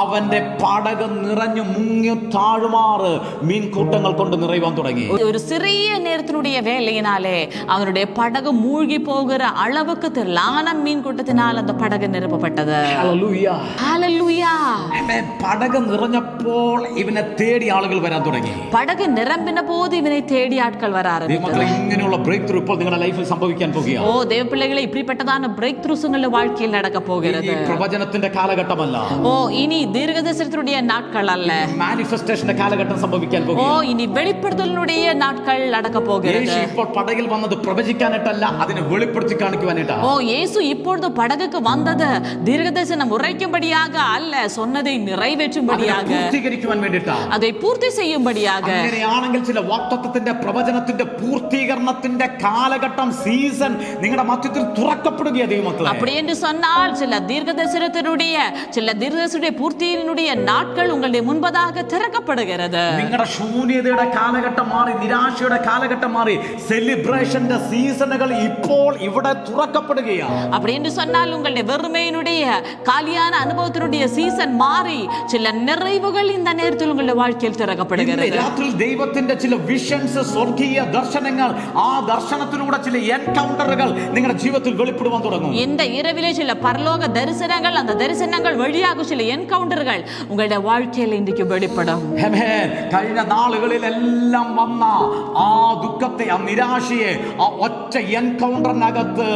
അവന്റെ പടക് നിറഞ്ഞു മുങ്ങി താഴുമാറ് മീൻകൂട്ടങ്ങൾ കൊണ്ട് നിറയുവാൻ തുടങ്ങി ஒரு சிறிய நேரத்தினுடைய வேலையினாலே அவனுடைய படகு மூழ்கி போகிற அளவுக்கு திரளான மீன் கூட்டத்தினால் அந்த படகு நிரப்பப்பட்டது ഹല്ലേലൂയ. ஹalleluya. ഹെമേൻ, പടക് നിറഞ്ഞപ്പോൾ ഇവനെ തേടി ആളുകൾ വരാൻ തുടങ്ങി படகு நிரம்பின போது இவனை தேடி ஆட்கள் வர ദൈവമക്കളെ ஆரம்பித்தது ഇങ്ങനെയുള്ള ബ്രേക്ക് ത്രൂ ഇപ്പോൾ നിങ്ങളുടെ ലൈഫിൽ സംഭവിക്കാൻ ஓ പോകുകയാണ് தேவ பிள்ளைகளை இப்படிப்பட்டதான பிரேக் த்ரூஸ் உங்களுடைய வாழ்க்கையில் நடக்க ഈ போகிறது പ്രവചനത്തിന്റെ കാലഘട്ടമല്ല ஓ இனி தீர்க்கதரிசனத்தினுடைய நாட்கள் அல்ல മാനിഫെസ്റ്റേഷന്റെ കാലഘട്ടം സംഭവിക്കാൻ ஓ പോകുക இனி வெளிப்படுத்தலினுடைய நாட்கள் நடக்க போகிறது യേശു ഇപ്പോൾ പടകിൽ വന്നത് പ്രവചിക്കാനായിട്ടല്ല അതിനെ വെളിപ്പെടുത്തി കാണിക്കുവാനായിട്ടാ ஓ இயேசு இப்பொழுது படகுக்கு வந்தது தீர்க்கதரிசனம் உரைக்கும்படியாக அல்ல சொன்னதை അതിനെ நிறைவேற்றும்படியாக പൂർത്തീകരിക്കുവാൻ വേണ്ടിയിട്ടാ அதை பூர்த்தி செய்யும்படியாக അങ്ങനെയാണെങ്കിൽ ചില വാക്തത്വത്തിന്റെ പ്രവചനത്തിന്റെ പൂർത്തീകരണത്തിന്റെ കാലഘട്ടം സീസൺ നിങ്ങളുടെ മധ്യത്തിൽ തുറക്കപ്പെടുകയാ ദൈവമക്കളെ அப்படி என்று சொன்னால் சில தீர்க்க தரிசனத்தினுடைய சில தீர்க்கதரிசனுடைய பூர்த்தியினுடைய நாட்கள் உங்களுடைய முன்பதாக திறக்கப்படுகிறது നിങ്ങളുടെ ശൂന്യതയുടെ കാലഘട്ടം മാറി നിരാശയുടെ കാലഘട്ടം മാറി സെലിബ്രേഷന്റെ സീസണുകൾ ഇപ്പോൾ ഇവിടെ തുറക്കപ്പെടുകയാണ് அப்படி என்று சொன்னால் உங்களுடைய வெறுமையினுடைய காலியான அனுபவத்தினுடைய சீசன் மாறி சில நிறைவுகள் இந்த நேரத்தில் உங்களுடைய வாழ்க்கையில் ഇന്ന് திறக்கப்படுகிறது രാത്രി ദൈവത്തിന്റെ ചില വിഷൻസ് സ്വർഗീയ ദർശനങ്ങൾ ആ ദർശനത്തിലൂടെ ചില എൻകൗണ്ടറുകൾ നിങ്ങളുടെ ജീവിതത്തിൽ വെളിപ്പെടുവാൻ തുടങ്ങും இந்த இரவிலே சில பரலோக தரிசனங்கள் அந்த தரிசனங்கள் வழியாக சில என்கவுண்டர்கள் உங்களுடைய வாழ்க்கையில் இன்றைக்கு வெளிப்படும் ഹെമേൻ, കഴിഞ്ഞ നാളുകളിലെല്ലാം വന്ന ആ ദുഃഖത്തെ ആ നിരാശയെ ആ ഒറ്റ എൻകൗണ്ടറിനകത്ത്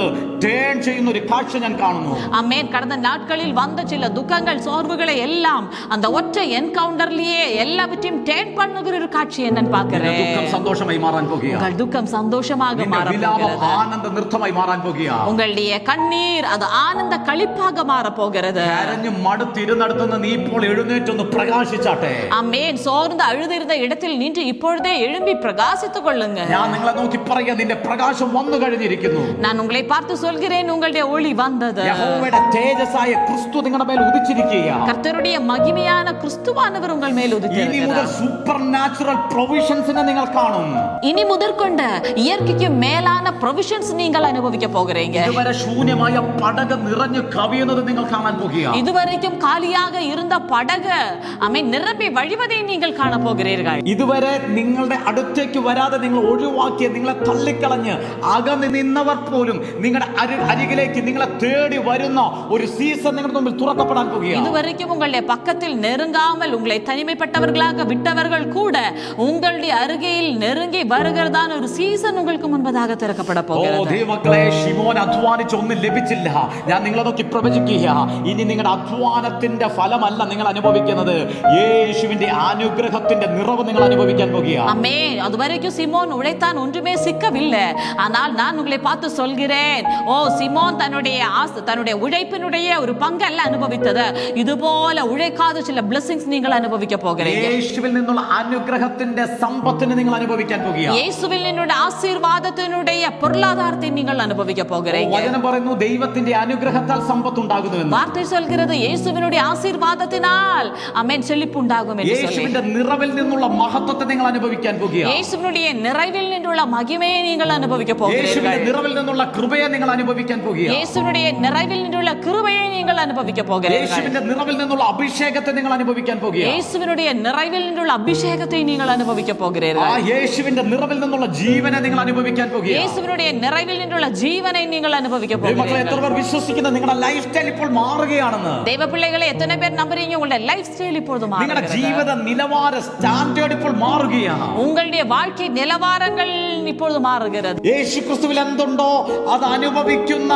ടേൺ ചെയ്യുന്ന ഒരു കാഴ്ച ഞാൻ കാണുന്നു அம்மேன் கடந்த நாட்களில் வந்த சில துக்கங்கள் சோர்வுகளை எல்லாம் அந்த ஒற்றை என்கவுண்டர்லயே எல்லாவற்றையும் டேன் பண்ணுகிற ஒரு காட்சி என்னன்னு നിന്റെ பாக்குறேன் ദുഃഖം സന്തോഷമായി മാറാൻ പോകുക உங்கள் துக்கம் சந்தோஷமாக നിന്റെ மாற വിലാപം போகிறது ആനന്ദ നൃത്തമായി മാറാൻ പോകുക உங்களுடைய கண்ணீர் அது ஆனந்த களிப்பாக மாற போகிறது കരഞ്ഞു മടുത്തിരുന്നിടത്തുനിന്ന് നീ ഇപ്പോൾ എഴുന്നേറ്റൊന്ന് പ്രകാശിച്ചാട്ടെ அம்மேன் சோர்ந்து அழுதிருந்த இடத்தில் நின்று இப்பொழுதே எழும்பி பிரகாசித்துக் கொள்ளுங்க ഞാൻ നിങ്ങളെ നോക്കി പറയുക നിന്റെ പ്രകാശം വന്നു കഴിഞ്ഞിരിക്കുന്നു நான் உங்களை பார்த்து சொல்கிறேன் உங்களுடைய ஒளி வந்தது യഹോവയുടെ തേജസ്സായ ക്രിസ്തു നിങ്ങളുടെ മേൽ ഉദിച്ചിരിക്കുക கர்த்தருடைய மகிமையான கிறிஸ்துவானவர் உங்கள் மேல் ഇനി മുതൽ உதித்திருக்கிறார் സൂപ്പർ നാച്ചുറൽ പ്രൊവിഷൻസിനെ നിങ്ങൾ കാണും இனி முதற்கொண்ட இயற்கைக்கு மேலான ப்ரொவிஷன்ஸ் நீங்கள் அனுபவிக்க போகிறீங்க ഇതുവരെ ശൂന്യമായ പടക് നിറഞ്ഞു കവിയുന്നത് നിങ്ങൾ കാണാൻ പോകുക இதுவரைக்கும் காலியாக இருந்த படகு அமை நிரம்பி வழிவதை நீங்கள் காண போகிறீர்கள் ഇതുവരെ നിങ്ങളുടെ അടുത്തേക്ക് വരാതെ നിങ്ങൾ ഒഴിവാക്കിയ നിങ്ങളെ തള്ളിക്കളഞ്ഞ് അകന്ന് നിന്നവർ പോലും നിങ്ങളുടെ അരി- അരികിലേക്ക് നിങ്ങളെ തേടി വരുന്ന ഒരു സീസൺ നിങ്ങളുടെ മുമ്പിൽ തുറക്കപ്പെടാൻ പോകുകയാണ് இதுவரைக்கும் உங்களுடைய பக்கத்தில் நெருங்காமல் உங்களை தனிமைப்பட்டவர்களாக விட்டவர்கள் கூட உங்களுடைய அருகையில் நெருங்கி வருகிறதான ஒரு சீசன் உங்களுக்கு முன்பதாக திறக்கப்பட ഓ போகிறது ദൈവമക്കളെ ഷിമോൻ അധ്വാനിച്ച് ഒന്നും ലഭിച്ചില്ല ഞാൻ നിങ്ങളെ നോക്കി പ്രവചിക്കുക ഇനി നിങ്ങളുടെ അധ്വാനത്തിന്റെ ഫലമല്ല നിങ്ങൾ അനുഭവിക്കുന്നത് യേശുവിന്റെ അനുഗ്രഹത്തിന്റെ നിറവ് നിങ്ങൾ അനുഭവിക്കാൻ പോകുക அம்மே அது வரைக்கும் சிமோன் உழைத்தான் ஒன்றுமே சிக்கவில்லை ஆனால் நான் உங்களை பார்த்து சொல்கிறேன் ஓ சிமோன் தன்னுடைய ஆசை தன்னுடைய உழைப்பினுடைய ஒரு பங்கல்ல அனுபவித்தது இது போல உழைக்காத சில blessings நீங்கள் அனுபவிக்க போகிறீங்க യേശുവിൽ നിന്നുള്ള അനുഗ്രഹത്തിന്റെ സമ്പത്തിന് നിങ്ങൾ അനുഭവിക്കാൻ പോകുക இயேசுவில் என்னுடைய ஆசீர்வாதத்தினுடைய பொருளாதாரத்தை நீங்கள் அனுபவிக்க போகிறீங்க വചനം പറയുന്നു ദൈവത്തിന്റെ അനുഗ്രഹത്താൽ സമ്പത്ത് ഉണ്ടാകുന്നുവെന്ന് வார்த்தை சொல்கிறது இயேசுவினுடைய ஆசீர்வாதத்தினால் அமேன் செழிப்பு உண்டாகும் என்று சொல்லி യേശുവിന്റെ നിറവിൽ നിന്നുള്ള മഹത്വത്തെ നിങ്ങൾ അനുഭവിക്കാൻ പോകുക இயேசுவினுடைய நிறைவில் நின்றுள்ள மகிமையை நீங்கள் அனுபவிக்க போகிறீர்கள் യേശുവിന്റെ നിറവിൽ നിന്നുള്ള കൃപയെ നിങ്ങൾ അനുഭവിക്കാൻ പോകുക இயேசுவினுடைய நிறைவில் நின்றுள்ள கிருபையை நீங்கள் அனுபவிக்க போகிறீர்கள் യേശുവിന്റെ നിറവിൽ നിന്നുള്ള അഭിഷേകത്തെ നിങ്ങൾ അനുഭവിക്കാൻ പോകുക இயேசுவினுடைய நிறைவில் நின்றுள்ள அபிஷேகத்தை நீங்கள் அனுபவிக்க ആ போகிறீர்கள் യേശുവിന്റെ നിറവിൽ നിന്നുള്ള ജീവനെ നിങ്ങൾ അനുഭവിക്കാൻ പോകുക இயேசுவினுடைய நிறைவில் நின்றுள்ள ஜீவனை நீங்கள் அனுபவிக்க ദൈവമക്കളെ എത്ര போகிறீர்கள் പേർ വിശ്വസിക്കുന്നത് നിങ്ങളുടെ ലൈഫ് സ്റ്റൈൽ ഇപ്പോൾ മാറുകയാണെന്ന് தெய்வ பிள்ளைகளை எத்தனை பேர் நம்புறீங்க உங்களுடைய லைஃப் ஸ்டைல் இப்பொழுது നിങ്ങളുടെ மாறுகிறது ജീവിത നിലവാര സ്റ്റാൻഡേർഡ് ഇപ്പോൾ മാറുകയാണ് உங்களுடைய வாழ்க்கை நிலவாரங்கள் இப்பொழுது மாறுகிறது യേശു ക്രിസ്തുവിൽ എന്തുണ്ടോ അത് അനുഭവിക്കുന്ന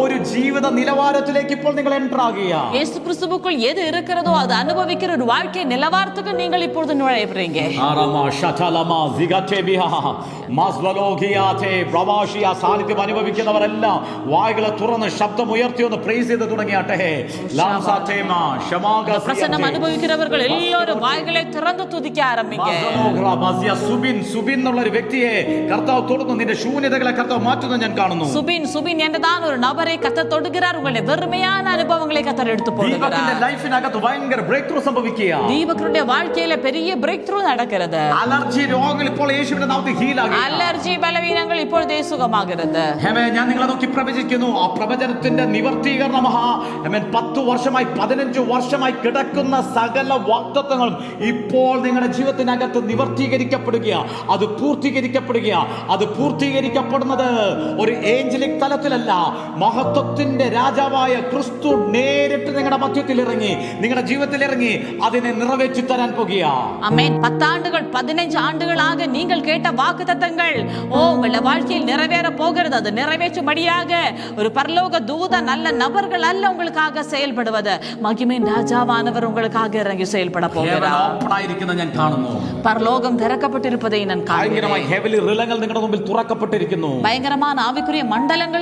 ഒരു ജീവിത നിലവാരത്തിലേക്ക് ഇപ്പോൾ നിങ്ങൾ എൻ്റർ ആകുക இயேசு கிறிஸ்துவுக்குள் எது இருக்கிறதோ அது அனுபவிக்கிற ஒரு வாழ்க்கை நிலவாரத்துக்கு நீங்கள் இப்பொழுது நுழையப்படுறீங்க ആറാമ, ശതലമ, സിഗറ്റെബിഹ, മസ്വലോകിയാതെ, പ്രവാസിയ സാന്നിധ്യം അനുഭവിക്കുന്നവരെല്ലാം വായ്കളെ തുറന്ന് ശബ്ദം ഉയർത്തി ഒന്ന് പ്രൈസ് ചെയ്ത് തുടങ്ങിയാട്ടെ ലാംസാറ്റേമ, ശമാഗസിയത്തെ, பிரசன்னம் அனுபவிக்கிறவர்கள் எல்லாரும் வாய்களை திறந்து துதிக்க ஆரம்பிங்க മസലോഗ്ര, മസിയ, സുബിൻ സുബിൻ എന്നുള്ള ഒരു വ്യക്തിയെ കർത്താവ് തൊടുന്നു നിന്റെ ശൂന്യതകളെ കർത്താവ് മാറ്റുന്നു ഞാൻ കാണുന്നു சுபின் ரூபின் என்றதான் ஒரு நபரை கத்த தொடுகிறார் உங்களுடைய வெறுமையான அனுபவங்களை கத்தர் எடுத்து போடுகிறார் தீபகருடைய வாழ்க்கையில பெரிய பிரேக் த்ரூ நடக்கிறது അലർജി രോഗങ്ങൾ ഇപ്പോൾ യേശുവിന്റെ നാമത്തിൽ ഹീലാകും അലർജി ബലവീനങ്ങൾ ഇപ്പോൾ സുഖമാകരുത്. ഞാൻ നിങ്ങളെ നോക്കി പ്രവചിക്കുന്നു. ആ പ്രവചനത്തിന്റെ നിവർത്തീകരണം പത്തു വർഷമായി പതിനഞ്ചു വർഷമായി കിടക്കുന്ന സകല വാക്തത്വങ്ങളും ഇപ്പോൾ നിങ്ങളുടെ ജീവിതത്തിനകത്ത് നിവർത്തീകരിക്കപ്പെടുകയാണ് അത് പൂർത്തീകരിക്കപ്പെടുകയാണ് അത് പൂർത്തീകരിക്കപ്പെടുന്നത് ഒരു ഏഞ്ചലിക് തല തലത്തിലല്ല മഹത്വത്തിന്റെ രാജാവായ ക്രിസ്തു നേരിട്ട് നിങ്ങളുടെ മധ്യത്തിൽ ഇറങ്ങി നിങ്ങളുടെ ജീവിതത്തിൽ ഇറങ്ങി അതിനെ നിറവേറ്റി തരാൻ പോകുക அமேன் பத்தாண்டுகள் பதினைஞ்சு ஆண்டுகளாக நீங்கள் கேட்ட வாக்கு தத்தங்கள் ஓ உங்களோட வாழ்க்கையில் நிறைவேற போகிறது அது நிறைவேற்றும்படியாக ஒரு பரலோக தூத நல்ல நபர்கள் அல்ல உங்களுக்காக செயல்படுவது மகிமையின் ராஜாவானவர் உங்களுக்காக இறங்கி செயல்பட போகிறார் ഓപ്പൺ ആയിരിക്കുന്ന ഞാൻ കാണുന്നു பரலோகம் திறக்கப்பட்டிருப்பதை நான் காண்கிறேன் ഭയങ്കരമായി ഹെവലി റിലങ്ങൾ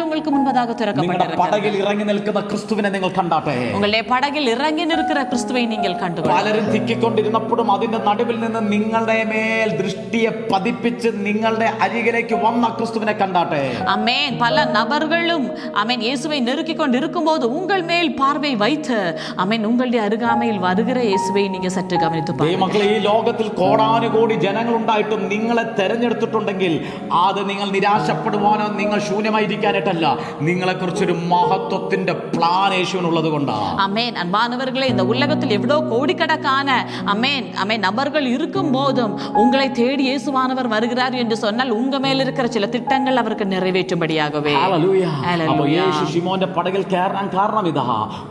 നിങ്ങളുടെ മുമ്പിൽ തുറക്കപ്പെട്ടിരിക്കുന്നു பயங்கரமான ஆவிக்குரிய மண்டலங்கள் உங்களுக்கு முன்பதாக നിങ്ങളുടെ திறக்கப்பட்டிருக்கிறது പടകിൽ ഇറങ്ങി നിൽക്കുന്ന ക്രിസ്തുവിനെ നിങ്ങൾ കണ്ടാട്ടെ உங்களுடைய படகில் இறங்கி நிற்கிற கிறிஸ்துவை நீங்கள் கண்டுகொள்ள പലരും തിക്കിക്കൊണ്ടിരുന്നപ്പോഴും അതിന്റെ നടുവിൽ നിന്ന് നിങ്ങളുടെ മേൽ ദൃഷ്ടിയെ പതിപ്പിച്ച് നിങ്ങളുടെ അരികിലേക്ക് വന്ന ക്രിസ്തുവിനെ കണ്ടാട്ടെ அமேன் பல நபர்களும் அமேன் இயேசுவை நெருக்கிக் கொண்டு இருக்கும்போது உங்கள் மேல் பார்வை வைத்து அமேன் உங்களுடைய அருகாமையில் வருகிற இயேசுவை நீங்க சற்று கவனித்து பாருங்க ദൈവമക്കളെ ഈ ലോകത്തിൽ കോടാനുകോടി ജനങ്ങൾ ഉണ്ടായിട്ടും നിങ്ങളെ തെരഞ്ഞെടുത്തിട്ടുണ്ടെങ്കിൽ അത് നിങ്ങൾ നിരാശപ്പെടുവാനോ നിങ്ങൾ ശൂന്യമായിരിക്കാനായിട്ടല്ല നിങ്ങളെ കുറിച്ചൊരു മഹത്വത്തിന്റെ പ്ലാൻ യേശുവിനുള്ളത് കൊണ്ടാണ് அமேன் அன்பானவர்களே இந்த உலகத்தில் எவ்வளோ கோடிக்கணக்கான அமேன் அமேன் நபர்கள் இருக்கும் போதும் உங்களை தேடி இயேசுவானவர் வருகிறார் என்று சொன்னால் உங்க மேல் இருக்கிற சில திட்டங்கள் அவருக்கு நிறைவேற்றும்படியாகவே ഹല്ലേലൂയ. ഹല്ലേലൂയ. അപ്പൊ യേശു ശിമോന്റെ പടകിൽ കയറാൻ കാരണം ഇതാ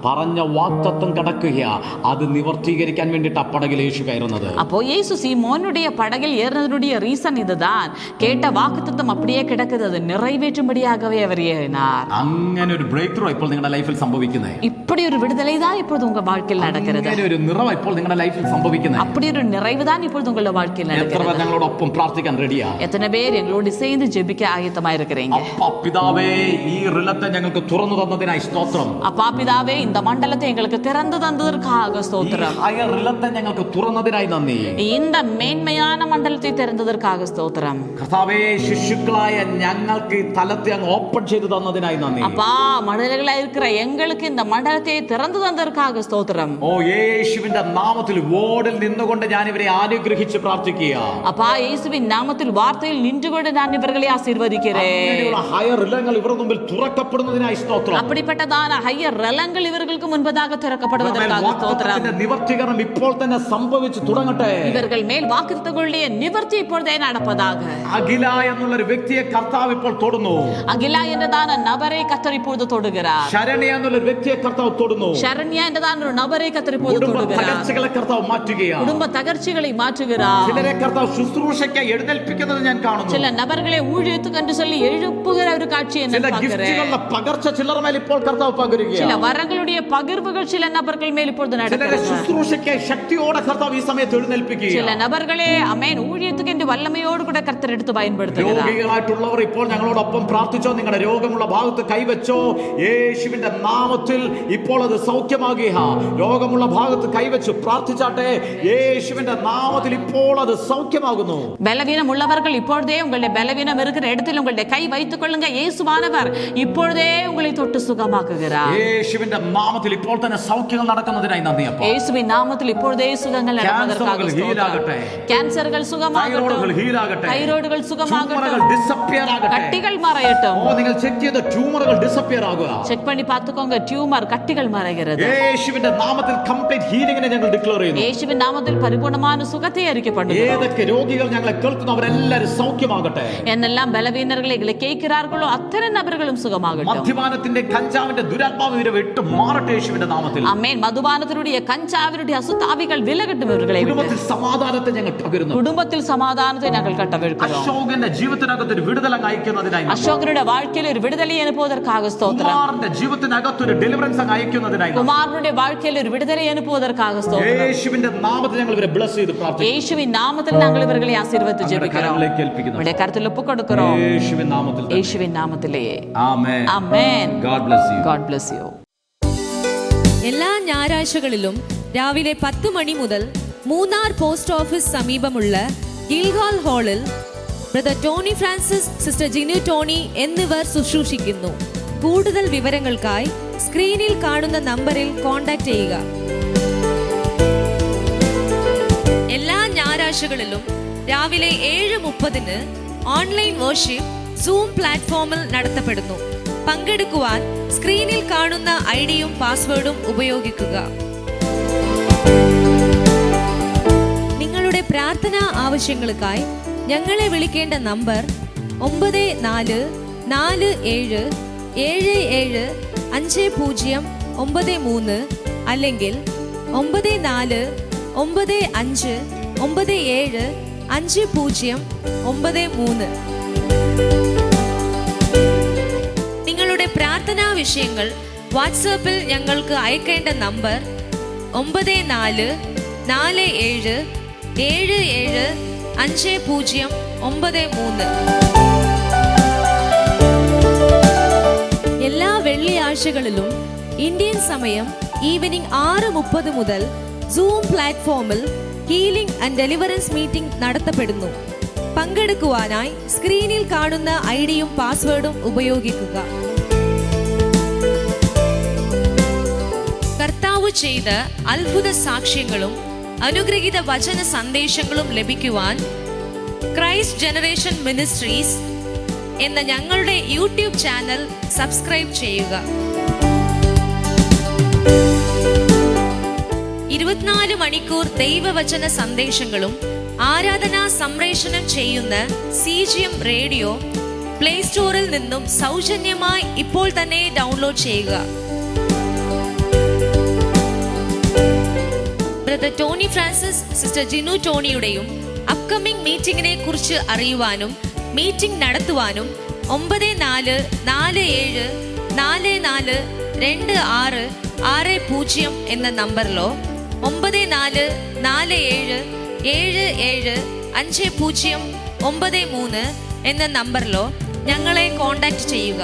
പറഞ്ഞ വാക്തത്വം കിടക്കുക അത് നിവർത്തീകരിക്കാൻ വേണ്ടിയിട്ട് ആ പടകിൽ യേശു കയറുന്നത് அப்போ இயேசு சீமோனுடைய படகில் ஏறினதுடைய ரீசன் இதுதான் கேட்ட வாக்குத்தத்தம் அப்படியே கிடக்குது அது நிறைவேற்றும்படியாகவே அவர் ஏறினார் അങ്ങനെ ഒരു ബ്രേക്ക് ത്രൂ ഇപ്പോൾ നിങ്ങളുടെ ലൈഫിൽ സംഭവിക്കുന്നത് இப்படி ஒரு விடுதலை தான் இப்பொழுது உங்க வாழ்க்கையில் நடக்கிறது അങ്ങനെ ഒരു നിറവ് ഇപ്പോൾ നിങ്ങളുടെ ലൈഫിൽ സംഭവിക്കുന്നത് அப்படி ஒரு நிறைவு தான் இப்பொழுது உங்களோட வாழ்க்கையில் എത്ര പേർ நடக்கிறது ഞങ്ങളോടൊപ്പം പ്രാർത്ഥിക്കാൻ റെഡിയാ எத்தனை பேர் எங்களோடு சேர்ந்து ஜெபிக்க ஆயத்தமா இருக்கிறீங்க അപ്പ പിതാവേ ഈ റിലത്തെ ഞങ്ങൾക്ക് തുറന്നു തന്നതിനായി സ്തോത്രം அப்பா பிதாவே இந்த மண்டலத்தை எங்களுக்கு திறந்து தந்ததற்காக ഈ ஸ்தோத்திரம் ഹയർ റിലത്തെ ഞങ്ങൾക്ക് തുറന്നതിനായി നന്ദി இந்த மேன்மையான மண்டலத்தை திறந்ததற்காக ஸ்தோத்திரம் കർത്താവേ ശിശുക്കളായ ഞങ്ങൾക്ക് ഈ തലത്തെ അങ്ങ് ഓപ്പൺ ചെയ്തു തന്നതിനായി നന്ദി அப்பா மண்டலங்களா இருக்கிற எங்களுக்கு இந்த மண்டலத்தை திறந்து தந்ததற்காக ஸ்தோத்திரம் ഓ യേശുവിന്റെ നാമത്തിൽ വോർഡിൽ നിന്നുകൊണ്ട് ഞാൻ ഇവരെ അനുഗ്രഹിച്ച് പ്രാർത്ഥിക്കുക அப்பா இயேசுவின் நாமத்தில் வார்த்தையில் நின்று கொண்டு நான் இவர்களை ஆசீர்வதிக்கிறேன் അങ്ങനെയുള്ള ഹയർ റിലങ്ങൾ ഇവരുടെ മുമ്പിൽ തുറക്കപ്പെടുന്നതിനായി സ്തോത്രം அப்படிப்பட்டதான ஹையர் ரலங்கள் இவர்களுக்கு முன்பதாக ഇവരുടെ മേൽ திறக்கப்படுவதற்காக ஸ்தோத்திரம் വാഗ്ദത്തത്തിന്റെ നിവർത്തീകരണം ഇപ്പോൾ തന്നെ സംഭവിച്ചു തുടങ്ങട്ടെ இவர்கள் மேல் வாக்குத்தங்களுடைய நிவர்த்தி இப்பொழுதே நடப்பதாக അഖില എന്നുള്ള ഒരു വ്യക്തിയെ കർത്താവ് ഇപ്പോൾ തൊടുന്നു அகிலா என்றதான நபரை கத்தர் இப்பொழுது தொடுகிறார் ശരണ്യ എന്നുള്ള ഒരു വ്യക്തിയെ കർത്താവ് തൊടുന്നു சரண்யா என்றதான ஒரு நபரை கத்தர் இப்பொழுது കുടുംബ தொடுகிறார் തകർച്ചകളെ കർത്താവ് മാറ്റുകയാണ് குடும்ப தகர்ச்சிகளை மாற்றுகிறார் ചിലരെ കർത്താവ് ശുശ്രൂഷയ്ക്ക് എഴുന്നേൽപ്പിക്കുന്നത് ഞാൻ കാണുന്നു சில நபர்களை ஊழியத்துக்கு என்று சொல்லி எழுப்புகிற ஒரு காட்சியை ചില நான் பார்க்கிறேன் ഗിഫ്റ്റുകളുടെ പകർച്ച ചിലർ മേൽ ഇപ്പോൾ കർത്താവ് சில പകരുകയാണ് வரங்களுடைய பகிர்வுகள் சில நபர்கள் மேல் இப்பொழுது ചിലരെ நடக்கிறது ശുശ്രൂഷയ്ക്ക് ശക്തിയോടെ കർത്താവ് ഈ സമയത്ത് சில എഴുന്നേൽപ്പിക്കുക நபர்களே அமேன் ஊழியத்துக்கு என்று வல்லமையோடு கூட கர்த்தர் எடுத்து பயன்படுத்துகிறார் രോഗികളായിട്ടുള്ളവർ ഇപ്പോൾ ഞങ്ങളോടൊപ്പം പ്രാർത്ഥിച്ചോ നിങ്ങളുടെ രോഗമുള്ള ഭാഗത്ത് കൈവച്ചോ യേശുവിന്റെ നാമത്തിൽ ഇപ്പോൾ അത് സൗഖ്യമാകുക രോഗമുള്ള ഭാഗത്ത് കൈവച്ചു പ്രാർത്ഥിച്ചാട്ടെ യേശുവിന്റെ നാമത്തിൽ ഇപ്പോൾ അത് സൗഖ്യമാകുന്നു பலவீனம் உள்ளவர்கள் இப்பொழுதே உங்களுடைய பலவீனம் இருக்கிற இடத்தில் உங்களுடைய கை வைத்துக் கொள்ளுங்க இயேசுவானவர் இப்பொழுதே உங்களை தொட்டு சுகமாக்குகிறார் യേശുവിന്റെ നാമത്തിൽ ഇപ്പോൾ തന്നെ സൗഖ്യങ്ങൾ നടക്കുന്നതിനായി നന്ദി അപ്പ இயேசுவின் நாமத்தில் இப்பொழுதே சுகங்கள் நடப்பதற்காக ക്യാൻസറുകൾ ஸ்தோத்திரம். ഹീലാകട്ടെ கேன்சர்கள் சுகமாகட்டும் തൈറോയിഡുകൾ ഹീലാകട്ടെ தைரோடுகள் ട്യൂമറുകൾ சுகமாகட்டும் ഡിസപ്പിയർ ആകട്ടെ கட்டிகள் மறையட்டும் ഓ നിങ്ങൾ ചെക്ക് ചെയ്ത ട്യൂമറുകൾ ഡിസപ്പിയർ ആകുക செக் பண்ணி பார்த்துக்கோங்க டியூமர் கட்டிகள் மறைகிறது യേശുവിന്റെ നാമത്തിൽ കംപ്ലീറ്റ് ഹീലിംഗിനെ ഞങ്ങൾ ഡിക്ലെയർ ചെയ്യുന്നു இயேசுவின் நாமத்தில் பரிபூர்ணமான சுகத்தை அறிக்கை பண்ணுகிறோம் ഏതൊക്കെ രോഗികൾ ഞങ്ങളെ കേൾക്കുന്നു അവരെല്ലാവരും സൗഖ്യമാകട്ടെ என்னெல்லாம் பலவீனர்களை எங்களை கேட்கிறார்களோ அத்தனை நபர்களும் சுகமாகட்டும் മദ്യപാനത്തിന്റെ കഞ്ചാവിന്റെ ദുരാത്മാവ് ഇവരെ വിട്ട് മാറട്ടെ യേശുവിന്റെ നാമത്തിൽ அம்மேன் மதுபானத்தினுடைய கஞ்சாவினுடைய அசுத்தாவிகள் விலகட்டும் இவர்களை விட்டு കുടുംബത്തിൽ സമാധാനത്തെ ഞങ്ങൾ പകരുന്നു குடும்பத்தில் சமாதானத்தை நாங்கள் கட்டவிழ்க்கிறோம் അശോകന്റെ ജീവിതത്തിനകത്ത് ഒരു വിടുതല അയക്കുന്നതിനായി നന്ദി. அசோகனுடைய வாழ்க்கையில் ഒരു വിടുതലയെ അനുഭവതർക്കാക സ്തോത്രം. കുമാരന്റെ ജീവിതത്തിനകത്ത് ഒരു ഡെലിവറൻസ് അങ്ങ് അയക്കുന്നതിനായി കുമാരനുടെ വാഴ്ക്കയിൽ ഒരു വിടുതലയെ അനുഭവതർക്കാക സ്തോത്രം. യേശുവിന്റെ നാമത്തിൽ ഞങ്ങൾ ഇവരെ ബ്ലസ് ചെയ്ത് പ്രാർത്ഥിക്കുന്നു. യേശുവിൻ നാമത്തിൽ ഞങ്ങൾ ഇവരെ ആശീർവദിച്ച് ജപിക്കുന്നു ഇവിടെ കരത്തിൽ ഒപ്പ് കൊടുക്കറോ യേശുവിൻ നാമത്തിൽ യേശുവിൻ നാമത്തിലേ. ആമേൻ. ആമേൻ. God bless you God bless you എല്ലാ ഞായറാഴ്ചകളിലും രാവിലെ പത്ത് മണി മുതൽ മൂന്നാർ പോസ്റ്റ് ഓഫീസ് സമീപമുള്ള ഗിൽഗോൾ ഹാളിൽ brother Tony Francis sister Jinu Tony എന്നിവർ ശുശ്രൂഷിക്കുന്നു. കൂടുതൽ വിവരങ്ങൾക്കായി സ്ക്രീനിൽ കാണുന്ന നമ്പറിൽ കോൺടാക്ട് ചെയ്യുക. എല്ലാ ഞായറാഴ്ചകളിലും രാവിലെ ഏഴ് മുപ്പതിന് ഓൺലൈൻ വർഷിപ്പ് സൂം പ്ലാറ്റ്ഫോമിൽ നടത്തപ്പെടുന്നു. പങ്കെടുക്കുവാൻ സ്ക്രീനിൽ കാണുന്ന ഐഡിയും പാസ്വേഡും ഉപയോഗിക്കുക. നിങ്ങളുടെ പ്രാർത്ഥനാ ആവശ്യങ്ങൾക്കായി ഞങ്ങളെ വിളിക്കേണ്ട നമ്പർ ഒമ്പത് നാല് നാല് ഏഴ് ഏഴ് ഏഴ് അഞ്ച് പൂജ്യം ഒമ്പത് മൂന്ന് അല്ലെങ്കിൽ ഒമ്പത് നാല് ഒമ്പത് അഞ്ച് ഒമ്പത് ഏഴ് അഞ്ച് പൂജ്യം ഒമ്പത് മൂന്ന്. നിങ്ങളുടെ പ്രാർത്ഥനാ വിഷയങ്ങൾ വാട്സാപ്പിൽ ഞങ്ങൾക്ക് അയക്കേണ്ട നമ്പർ ഒമ്പത് നാല് നാല് ഏഴ് ഏഴ് ഏഴ് അഞ്ച് പൂജ്യം ഒമ്പത് മൂന്ന്. എല്ലാ വെള്ളിയാഴ്ചകളിലും ഇന്ത്യൻ സമയം ഈവനിംഗ് ആറ് മുപ്പത് മുതൽ സൂം പ്ലാറ്റ്ഫോമിൽ ഹീലിംഗ് ആൻഡ് ഡെലിവറൻസ് മീറ്റിംഗ് നടത്തപ്പെടുന്നു. പങ്കെടുക്കുവാനായി സ്ക്രീനിൽ കാണുന്ന ഐ ഡിയും പാസ്വേഡും ഉപയോഗിക്കുക. കർത്താവ് ചെയ്ത അത്ഭുത സാക്ഷ്യങ്ങളും അനുഗ്രഹീത വചന സന്ദേശങ്ങളും ലഭിക്കുവാൻ ക്രൈസ്റ്റ് ജനറേഷൻ മിനിസ്ട്രീസ് എന്ന ഞങ്ങളുടെ യൂട്യൂബ് ചാനൽ സബ്സ്ക്രൈബ് ചെയ്യുക. ഇരുപത്തിനാല് മണിക്കൂർ ദൈവവചന സന്ദേശങ്ങളും ആരാധനാ സംപ്രേഷണം ചെയ്യുന്ന C G M radio play സ്റ്റോറിൽ നിന്നും സൗജന്യമായി ഇപ്പോൾ തന്നെ ഡൗൺലോഡ് ചെയ്യുക. Brother Tony Francis sister Jinu ടോണിയുടെയും upcoming മീറ്റിംഗിനെ കുറിച്ച് അറിയുവാനും മീറ്റിംഗ് നടത്തുവാനും ഒമ്പത് നാല് നാല് ഏഴ് നാല് നാല് രണ്ട് ആറ് ആറ് പൂജ്യം എന്ന നമ്പറിലോ ഒമ്പത് നാല് നാല് ഏഴ് ഏഴ് ഏഴ് അഞ്ച് പൂജ്യം ഒമ്പത് മൂന്ന് എന്ന നമ്പറിലോ ഞങ്ങളെ കോൺടാക്റ്റ് ചെയ്യുക.